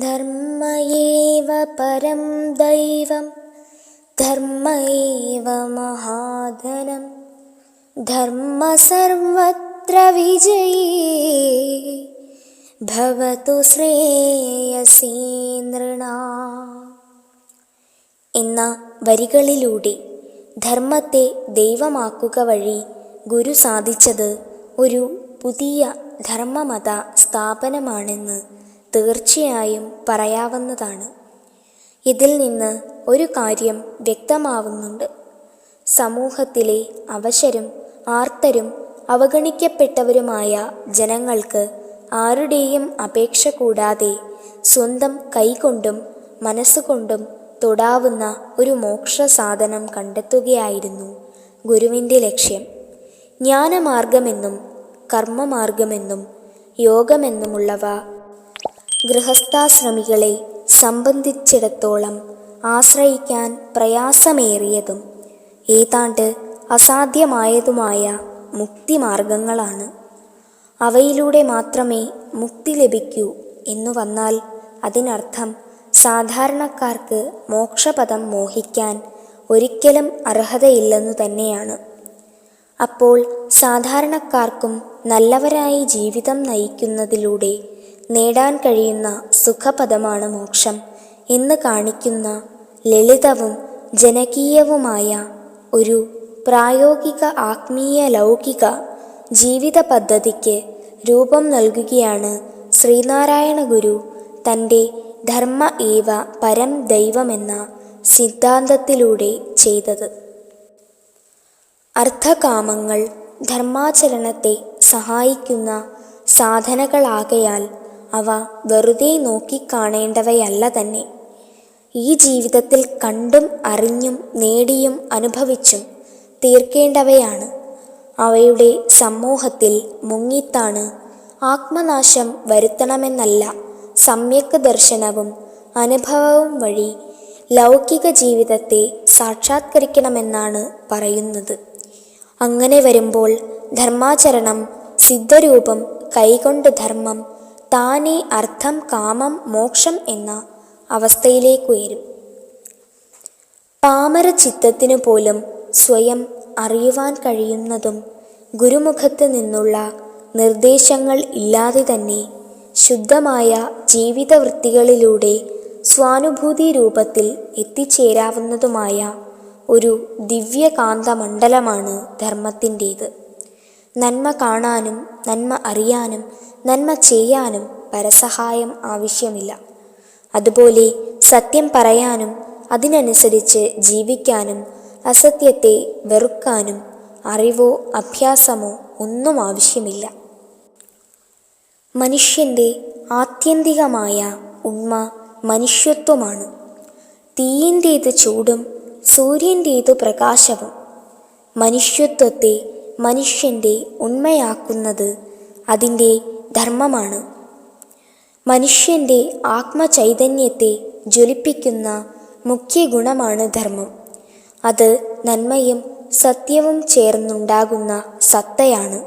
ധർമ്മ പരം ദൈവം ധർമ്മ മഹാധനം ധർമ്മ സർവത്ര വിജയേ ഭവതു ശ്രേയസീ എന്ന വരികളിലൂടെ ധർമ്മത്തെ ദൈവമാക്കുക വഴി ഗുരു സാധിച്ചത് ഒരു പുതിയ ധർമ്മമത സ്ഥാപനമാണെന്ന് തീർച്ചയായും പറയാവുന്നതാണ്. ഇതിൽ നിന്ന് ഒരു കാര്യം വ്യക്തമാവുന്നുണ്ട്. സമൂഹത്തിലെ അവശരും ആർത്തരും അവഗണിക്കപ്പെട്ടവരുമായ ജനങ്ങൾക്ക് ആരുടെയും അപേക്ഷ കൂടാതെ സ്വന്തം കൈകൊണ്ടും മനസ്സുകൊണ്ടും തൊടാവുന്ന ഒരു മോക്ഷ സാധനം കണ്ടെത്തുകയായിരുന്നു ഗുരുവിന്റെ ലക്ഷ്യം. ജ്ഞാനമാർഗമെന്നും കർമ്മമാർഗമെന്നും യോഗമെന്നുമുള്ളവ ഗൃഹസ്ഥാശ്രമികളെ സംബന്ധിച്ചിടത്തോളം ആശ്രയിക്കാൻ പ്രയാസമേറിയതും ഏതാണ്ട് അസാധ്യമായതുമായ മുക്തിമാർഗങ്ങളാണ്. അവയിലൂടെ മാത്രമേ മുക്തി ലഭിക്കൂ എന്നു വന്നാൽ അതിനർത്ഥം സാധാരണക്കാർക്ക് മോക്ഷപദം മോഹിക്കാൻ ഒരിക്കലും അർഹതയില്ലെന്നു തന്നെയാണ്. അപ്പോൾ സാധാരണക്കാർക്കും നല്ലവരായി ജീവിതം നയിക്കുന്നതിലൂടെ നേടാൻ കഴിയുന്ന സുഖപദമാണ് മോക്ഷം. എന്ന് കാണിക്കുന്ന ലളിതവും ജനകീയവുമായ ഒരു പ്രായോഗിക ആത്മീയ ലൗകിക ജീവിത പദ്ധതിക്ക് രൂപം നൽകുകയാണ് ശ്രീനാരായണ ഗുരു. തന്റെ ധർമ്മ ഏവ പരം ദൈവമെന്ന സിദ്ധാന്തത്തിലൂടെ ചെയ്തത്. അർത്ഥകാമങ്ങൾ ധർമാചരണത്തെ സഹായിക്കുന്ന സാധനകളാകയാൽ അവ വെറുതെ നോക്കിക്കാണേണ്ടവയല്ല തന്നെ. ഈ ജീവിതത്തിൽ കണ്ടും അറിഞ്ഞും നേടിയും അനുഭവിച്ചും തീർക്കേണ്ടവയാണ്. അവയുടെ സമൂഹത്തിൽ മുങ്ങിത്താണ് ആത്മനാശം വരുത്തണമെന്നല്ല സമ്യക് ദർശനവും അനുഭവവും വഴി ലൗകിക ജീവിതത്തെ സാക്ഷാത്കരിക്കണമെന്നാണ് പറയുന്നത്. അങ്ങനെ വരുമ്പോൾ ധർമാചരണം സിദ്ധരൂപം കൈകൊണ്ട് ധർമ്മം താനേ അർത്ഥം കാമം മോക്ഷം എന്ന അവസ്ഥയിലേക്കുയരും പാമര ചിത്തത്തിനു പോലും സ്വയം അറിയുവാൻ കഴിയുന്നതും ഗുരുമുഖത്ത് നിന്നുള്ള നിർദ്ദേശങ്ങൾ ഇല്ലാതെ തന്നെ ശുദ്ധമായ ജീവിതവൃത്തികളിലൂടെ സ്വാനുഭൂതി രൂപത്തിൽ എത്തിച്ചേരാവുന്നതുമായ ഒരു ദിവ്യകാന്തമണ്ഡലമാണ് ധർമ്മത്തിന്റേത്. നന്മ കാണാനും നന്മ അറിയാനും നന്മ ചെയ്യാനും പരസഹായം ആവശ്യമില്ല. അതുപോലെ സത്യം പറയാനും അതിനനുസരിച്ച് ജീവിക്കാനും അസത്യത്തെ വെറുക്കാനും അറിവോ അഭ്യാസമോ ഒന്നും ആവശ്യമില്ല. മനുഷ്യന്റെ ആത്യന്തികമായ ഉണ്മ മനുഷ്യത്വമാണ്. തീയിന്റേത് ചൂടും സൂര്യന്റേത് പ്രകാശവും. മനുഷ്യത്വത്തെ മനുഷ്യന്റെ ഉണ്മയാക്കുന്നത് അതിന്റെ ധർമ്മമാണ്. മനുഷ്യന്റെ ആത്മചൈതന്യത്തെ ജ്വലിപ്പിക്കുന്ന മുഖ്യ ഗുണമാണ് ധർമ്മം. അത് നന്മയും സത്യവും ചേർന്നുണ്ടാകുന്ന സത്തയാണ്.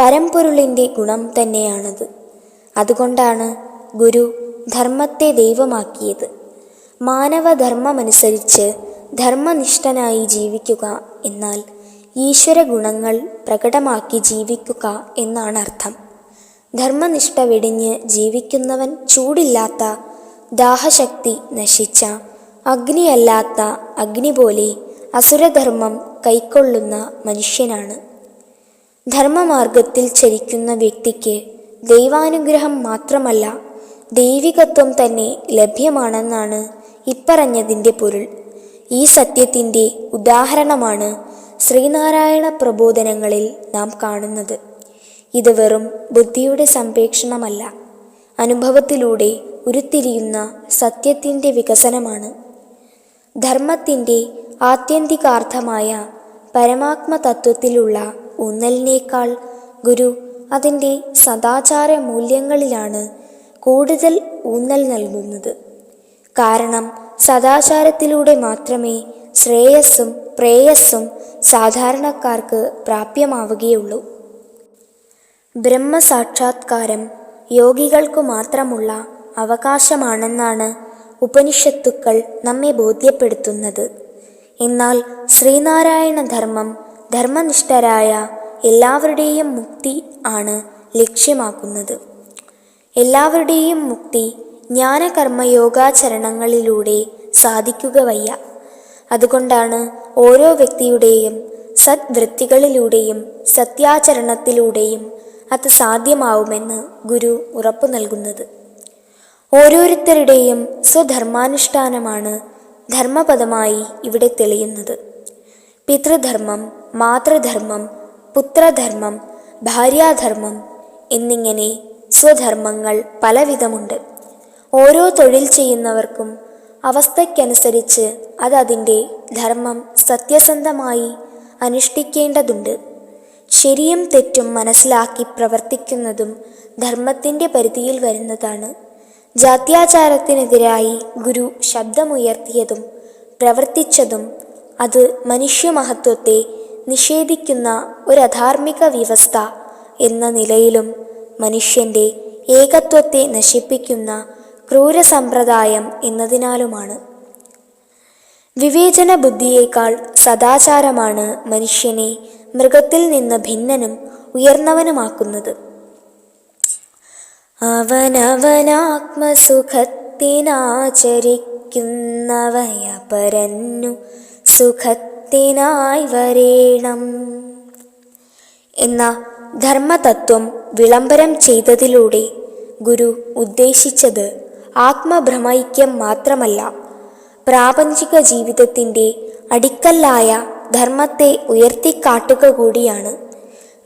പരമ്പൊരുളിന്റെ ഗുണം തന്നെയാണത്. അതുകൊണ്ടാണ് ഗുരു ധർമ്മത്തെ ദൈവമാക്കിയത്. മാനവധർമ്മമനുസരിച്ച് ധർമ്മനിഷ്ഠനായി ജീവിക്കുക എന്നാൽ ഈശ്വര ഗുണങ്ങൾ പ്രകടമാക്കി ജീവിക്കുക എന്നാണ് അർത്ഥം. ധർമ്മനിഷ്ഠ വെടിഞ്ഞ് ജീവിക്കുന്നവൻ ചൂടില്ലാത്ത ദാഹശക്തി നശിച്ച അഗ്നിയല്ലാത്ത അഗ്നി പോലെ അസുരധർമ്മം കൈക്കൊള്ളുന്ന മനുഷ്യനാണ്. ധർമ്മമാർഗത്തിൽ ചരിക്കുന്ന വ്യക്തിക്ക് ദൈവാനുഗ്രഹം മാത്രമല്ല ദൈവികത്വം തന്നെ ലഭ്യമാണെന്നാണ് ഇപ്പറഞ്ഞതിന്റെ പൊരുൾ. ഈ സത്യത്തിന്റെ ഉദാഹരണമാണ് ശ്രീനാരായണ പ്രബോധനങ്ങളിൽ നാം കാണുന്നത്. ഇത് വെറും ബുദ്ധിയുടെ സംപ്രേക്ഷണമല്ല. അനുഭവത്തിലൂടെ ഉരുത്തിരിയുന്ന സത്യത്തിന്റെ വികസനമാണ്. ധർമ്മത്തിന്റെ ആത്യന്തികാർത്ഥമായ പരമാത്മതത്വത്തിലുള്ള ഊന്നലിനേക്കാൾ ഗുരു അതിന്റെ സദാചാര മൂല്യങ്ങളിലാണ് കൂടുതൽ ഊന്നൽ നൽകുന്നത്. കാരണം സദാചാരത്തിലൂടെ മാത്രമേ ശ്രേയസ്സും പ്രേയസ്സും സാധാരണക്കാർക്ക് പ്രാപ്യമാവുകയുള്ളൂ. ബ്രഹ്മസാക്ഷാത്കാരം യോഗികൾക്കു മാത്രമുള്ള അവകാശമാണെന്നാണ് ഉപനിഷത്തുക്കൾ നമ്മെ ബോധ്യപ്പെടുത്തുന്നത്. എന്നാൽ ശ്രീനാരായണ ധർമ്മം ധർമ്മനിഷ്ഠരായ എല്ലാവരുടെയും മുക്തി ആണ് ലക്ഷ്യമാക്കുന്നത്. എല്ലാവരുടെയും മുക്തി ജ്ഞാനകർമ്മയോഗാചരണങ്ങളിലൂടെ സാധിക്കുക വയ്യ അതുകൊണ്ടാണ് ഓരോ വ്യക്തിയുടെയും സദ്വൃത്തികളിലൂടെയും സത്യാചരണത്തിലൂടെയും അത് സാധ്യമാവുമെന്ന് ഗുരു ഉറപ്പു നൽകുന്നത്. ഓരോരുത്തരുടെയും സ്വധർമാനുഷ്ഠാനമാണ് ധർമ്മപദമായി ഇവിടെ തെളിയുന്നത്. പിതൃധർമ്മം മാതൃധർമ്മം പുത്രധർമ്മം ഭാര്യാധർമ്മം എന്നിങ്ങനെ സ്വധർമ്മങ്ങൾ പലവിധമുണ്ട്. ഓരോ തൊഴിൽ ചെയ്യുന്നവർക്കും അവസ്ഥയ്ക്കനുസരിച്ച് അതതിന്റെ ധർമ്മം സത്യസന്ധമായി അനുഷ്ഠിക്കേണ്ടതുണ്ട്. ശരിയും തെറ്റും മനസ്സിലാക്കി പ്രവർത്തിക്കുന്നതും ധർമ്മത്തിന്റെ പരിധിയിൽ വരുന്നതാണ്. ജാത്യാചാരത്തിനെതിരായി ഗുരു ശബ്ദമുയർത്തിയതും പ്രവർത്തിച്ചതും അത് മനുഷ്യമഹത്വത്തെ നിഷേധിക്കുന്ന ഒരു അധാർമിക വ്യവസ്ഥ എന്ന നിലയിലും മനുഷ്യന്റെ ഏകത്വത്തെ നശിപ്പിക്കുന്ന ക്രൂര സമ്പ്രദായം എന്നതിനാലുമാണ്. വിവേചന ബുദ്ധിയേക്കാൾ സദാചാരമാണ് മനുഷ്യനെ മൃഗത്തിൽ നിന്ന് ഭിന്നനും ഉയർന്നവനുമാക്കുന്നത്. അവനവനാത്മസുഖത്തിനാചരിക്കുന്നവയപരന്നു സുഖത്തിനായി വരേണം. എന്ന ധർമ്മതത്വം വിളംബരം ചെയ്തതിലൂടെ ഗുരു ഉദ്ദേശിച്ചത് ആത്മഭ്രമൈക്യം മാത്രമല്ല പ്രാപഞ്ചിക ജീവിതത്തിന്റെ അടിക്കല്ലായ ധർമ്മത്തെ ഉയർത്തിക്കാട്ടുക കൂടിയാണ്.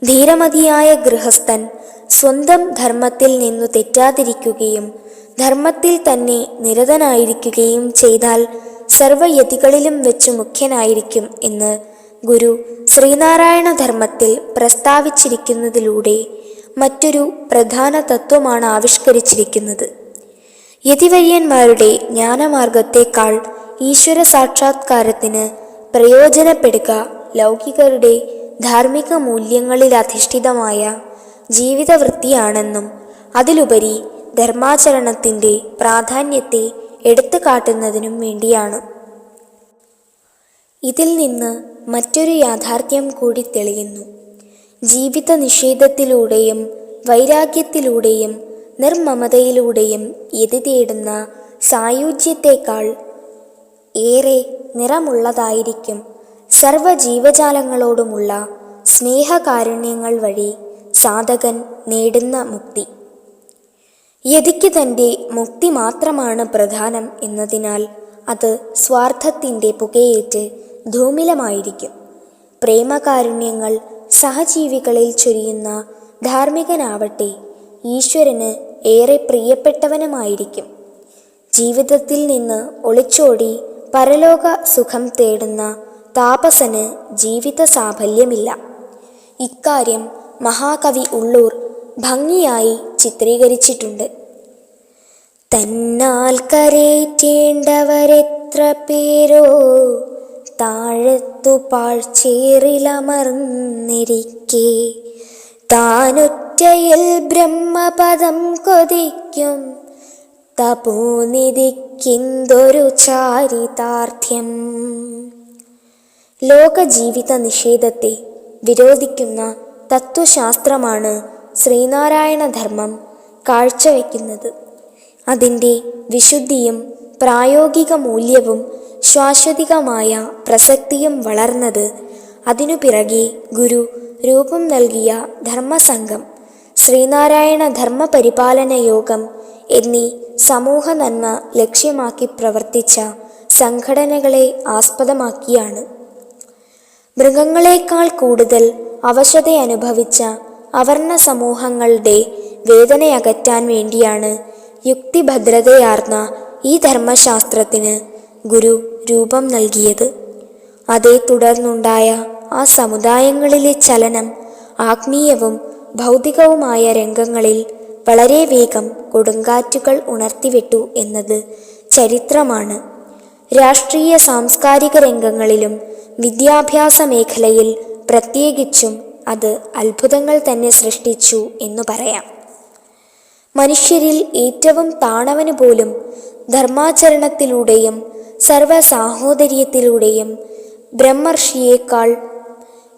ധീരമതിയായ ഗൃഹസ്ഥൻ സ്വന്തം ധർമ്മത്തിൽ നിന്നു തെറ്റാതിരിക്കുകയും ധർമ്മത്തിൽ തന്നെ നിരതനായിരിക്കുകയും ചെയ്താൽ സർവയതികളിലും വെച്ച് മുഖ്യനായിരിക്കും എന്ന് ഗുരു ശ്രീനാരായണ ധർമ്മത്തിൽ പ്രസ്താവിച്ചിരിക്കുന്നതിലൂടെ മറ്റൊരു പ്രധാന തത്വമാണ് ആവിഷ്കരിച്ചിരിക്കുന്നത്. യതിവര്യന്മാരുടെ ജ്ഞാനമാർഗത്തേക്കാൾ ഈശ്വര സാക്ഷാത്കാരത്തിന് പ്രയോജനപ്പെടുക ലൗകികരുടെ ധാർമ്മിക മൂല്യങ്ങളിൽ അധിഷ്ഠിതമായ ജീവിതവൃത്തിയാണെന്നും അതിലുപരി ധർമാചരണത്തിന്റെ പ്രാധാന്യത്തെ എടുത്തു കാട്ടുന്നതിനും വേണ്ടിയാണ്. ഇതിൽ നിന്ന് മറ്റൊരു യാഥാർത്ഥ്യം കൂടി തെളിയുന്നു. ജീവിത നിഷേധത്തിലൂടെയും വൈരാഗ്യത്തിലൂടെയും നിർമ്മമതയിലൂടെയും എതി തേടുന്ന സായുജ്യത്തേക്കാൾ ഏറെ നിറമുള്ളതായിരിക്കും സർവജീവജാലങ്ങളോടുമുള്ള സ്നേഹകാരുണ്യങ്ങൾ വഴി സാധകൻ നേടുന്ന മുക്തി. യതിക്ക് തന്റെ മുക്തി മാത്രമാണ് പ്രധാനം എന്നതിനാൽ അത് സ്വാർത്ഥത്തിന്റെ പുകയേറ്റ് ധൂമിലമായിരിക്കും. പ്രേമകാരുണ്യങ്ങൾ സഹജീവികളിൽ ചൊരിയുന്ന ധാർമ്മികനാവട്ടെ ഈശ്വരന് ഏറെ പ്രിയപ്പെട്ടവനുമായിരിക്കും. ജീവിതത്തിൽ നിന്ന് ഒളിച്ചോടി പരലോക സുഖം തേടുന്ന താപസന് ജീവിത സാഫല്യമില്ല. ഇക്കാര്യം മഹാകവി ഉള്ളൂർ ഭംഗിയായി ചിത്രീകരിച്ചിട്ടുണ്ട്. തന്നാൽ കരേറ്റേണ്ടവരെത്ര പേരോ താഴത്തു പാഴ്ചേറിലമർന്നിരിക്കെ താനൊറ്റയിൽ ബ്രഹ്മപദം കൊതിക്കും. തപോനിധിക്കിന്തൊരു ചാരിതാർത്ഥ്യം. ലോകജീവിത നിഷേധത്തെ വിരോധിക്കുന്ന തത്വശാസ്ത്രമാണ് ശ്രീനാരായണ ധർമ്മം കാഴ്ചവെക്കുന്നത്. അതിന്റെ വിശുദ്ധിയും പ്രായോഗിക മൂല്യവും ശാശ്വതികമായ പ്രസക്തിയും വളർന്നത് അതിനു പിറകെ ഗുരു രൂപം നൽകിയ ധർമ്മസംഘം. ശ്രീനാരായണ ധർമ്മ പരിപാലന യോഗം എന്നീ സമൂഹ നന്മ ലക്ഷ്യമാക്കി പ്രവർത്തിച്ച സംഘടനകളെ ആസ്പദമാക്കിയാണ്. മൃഗങ്ങളെക്കാൾ കൂടുതൽ അവശത അനുഭവിച്ച അവർണ സമൂഹങ്ങളുടെ വേദനയകറ്റാൻ വേണ്ടിയാണ് യുക്തിഭദ്രതയാർന്ന ഈ ധർമ്മശാസ്ത്രത്തിന് ഗുരു രൂപം നൽകിയത്. അതേ തുടർന്നുണ്ടായ ആ സമുദായങ്ങളിലെ ചലനം ആത്മീയവും ഭൗതികവുമായ രംഗങ്ങളിൽ വളരെ വേഗം കൊടുങ്കാറ്റുകൾ ഉണർത്തിവിട്ടു എന്നത് ചരിത്രമാണ്. രാഷ്ട്രീയ സാംസ്കാരിക രംഗങ്ങളിലും വിദ്യാഭ്യാസ മേഖലയിൽ പ്രത്യേകിച്ചും അത് അത്ഭുതങ്ങൾ തന്നെ സൃഷ്ടിച്ചു എന്നു പറയാം. മനുഷ്യരിൽ ഏറ്റവും താണവന് പോലും ധർമാചരണത്തിലൂടെയും സർവസാഹോദര്യത്തിലൂടെയും ബ്രഹ്മർഷിയേക്കാൾ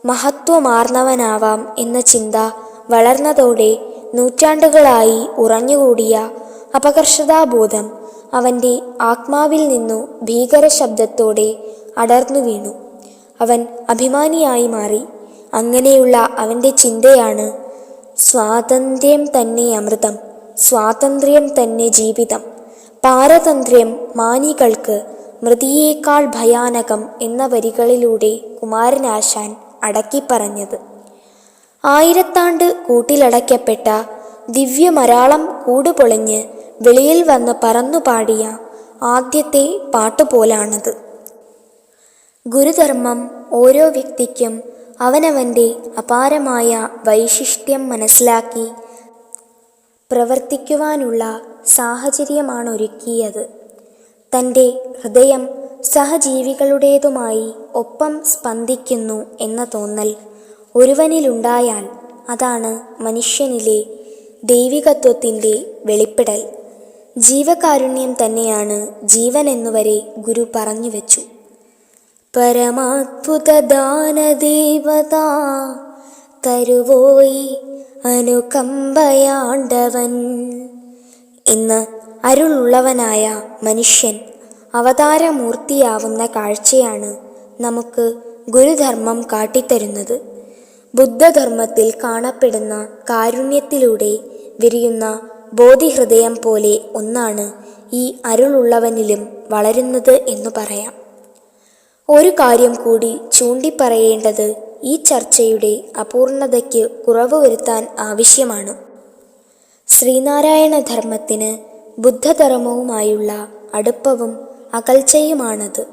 മഹത്വമാർന്നവനാവാം എന്ന ചിന്ത വളർന്നതോടെ നൂറ്റാണ്ടുകളായി ഉറഞ്ഞുകൂടിയ അപകർഷതാബോധം അവന്റെ ആത്മാവിൽ നിന്നു ഭീകര ശബ്ദത്തോടെ അടർന്നു വീണു. അവൻ അഭിമാനിയായി മാറി. അങ്ങനെയുള്ള അവന്റെ ചിന്തയാണ് സ്വാതന്ത്ര്യം തന്നെ അമൃതം സ്വാതന്ത്ര്യം തന്നെ ജീവിതം പാരതന്ത്ര്യം മാനികൾക്ക് മൃതിയേക്കാൾ ഭയാനകം എന്ന വരികളിലൂടെ കുമാരനാശാൻ അടക്കിപ്പറഞ്ഞത്. ആയിരത്താണ്ട് കൂട്ടിലടയ്ക്കപ്പെട്ട ദിവ്യമരാളം കൂടുപൊളിഞ്ഞ് വെളിയിൽ വന്ന് പറന്നു പാടിയ ആദ്യത്തെ പാട്ടുപോലാണത്. ഗുരുധർമ്മം ഓരോ വ്യക്തിക്കും അവനവന്റെ അപാരമായ വൈശിഷ്ട്യം മനസ്സിലാക്കി പ്രവർത്തിക്കുവാനുള്ള സാഹചര്യമാണൊരുക്കിയത്. തന്റെ ഹൃദയം സഹജീവികളുടേതുമായി ഒപ്പം സ്പന്ദിക്കുന്നു എന്ന തോന്നൽ ഒരുവനിലുണ്ടായാൽ അതാണ് മനുഷ്യനിലെ ദൈവികത്വത്തിന്റെ വെളിപ്പെടൽ. ജീവകാരുണ്യം തന്നെയാണ് ജീവൻ എന്നുവരെ ഗുരു പറഞ്ഞു വെച്ചു പരമാത്ഭുതദാനദേവത തരുവോയി അനുകമ്പയാണ്ടവൻ. ഇന്ന് അരുളുള്ളവനായ മനുഷ്യൻ അവതാരമൂർത്തിയാവുന്ന കാഴ്ചയാണ് നമുക്ക് ഗുരുധർമ്മം കാട്ടിത്തരുന്നത്. ബുദ്ധധർമ്മത്തിൽ കാണപ്പെടുന്ന കാരുണ്യത്തിലൂടെ വിരിയുന്ന ബോധിഹൃദയം പോലെ ഒന്നാണ് ഈ അരുളുള്ളവനിലും വളരുന്നത് എന്നു പറയാം. ഒരു കാര്യം കൂടി ചൂണ്ടിപ്പറയേണ്ടത് ഈ ചർച്ചയുടെ അപൂർണതയ്ക്ക് കുറവ് വരുത്താൻ ആവശ്യമാണ്. ശ്രീനാരായണ ധർമ്മത്തിന് ബുദ്ധധർമ്മവുമായുള്ള അടുപ്പവും അകൽച്ചയുമാണത്.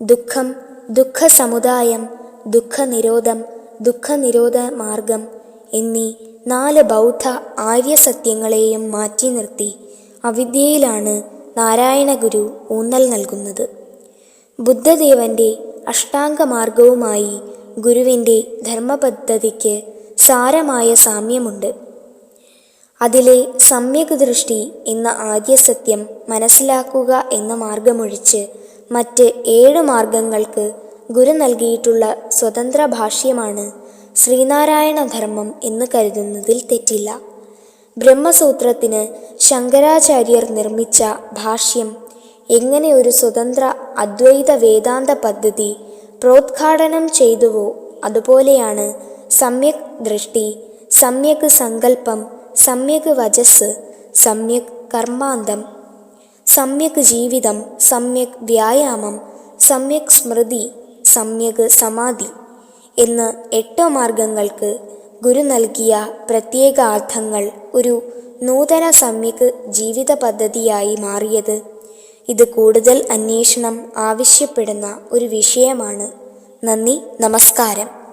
ദുഃഖം ദുഃഖസമുദായം ദുഃഖനിരോധം ദുഃഖനിരോധ മാർഗം എന്നീ നാല് ബൗദ്ധ ആര്യസത്യങ്ങളെയും മാറ്റി നിർത്തി അവിദ്യയിലാണ് നാരായണഗുരു ഊന്നൽ നൽകുന്നത്. ബുദ്ധദേവന്റെ അഷ്ടാംഗ മാർഗവുമായി ഗുരുവിന്റെ ധർമ്മപദ്ധതിക്ക് സാരമായ സാമ്യമുണ്ട്. അതിലെ സമ്യക് ദൃഷ്ടി എന്ന ആദ്യസത്യം മനസ്സിലാക്കുക എന്ന മാർഗമൊഴിച്ച് മറ്റ് ഏഴ് മാർഗങ്ങൾക്ക് ഗുരു നൽകിയിട്ടുള്ള സ്വതന്ത്ര ഭാഷ്യമാണ് ശ്രീനാരായണ ധർമ്മം എന്ന് കരുതുന്നതിൽ തെറ്റില്ല. ബ്രഹ്മസൂത്രത്തിന് ശങ്കരാചാര്യർ നിർമ്മിച്ച ഭാഷ്യം എങ്ങനെ ഒരു സ്വതന്ത്ര അദ്വൈത വേദാന്ത പദ്ധതി പ്രോദ്ഘാടനം ചെയ്തുവോ അതുപോലെയാണ് സമ്യക് ദൃഷ്ടി സമ്യക് സങ്കല്പം സമ്യക് വജസ് സമ്യക് കർമാന്തം സമ്യക് ജീവിതം സമ്യക് വ്യായാമം സമ്യക് സ്മൃതി സമ്യക് സമാധി എന്ന് എട്ട് മാർഗങ്ങൾക്ക് ഗുരു നൽകിയ പ്രത്യേക അർത്ഥങ്ങൾ ഒരു നൂതന സമ്യക് ജീവിത പദ്ധതിയായി മാറിയത്. ഇത് കൂടുതൽ അന്വേഷണം ആവശ്യപ്പെടുന്ന ഒരു വിഷയമാണ്. നന്ദി നമസ്കാരം.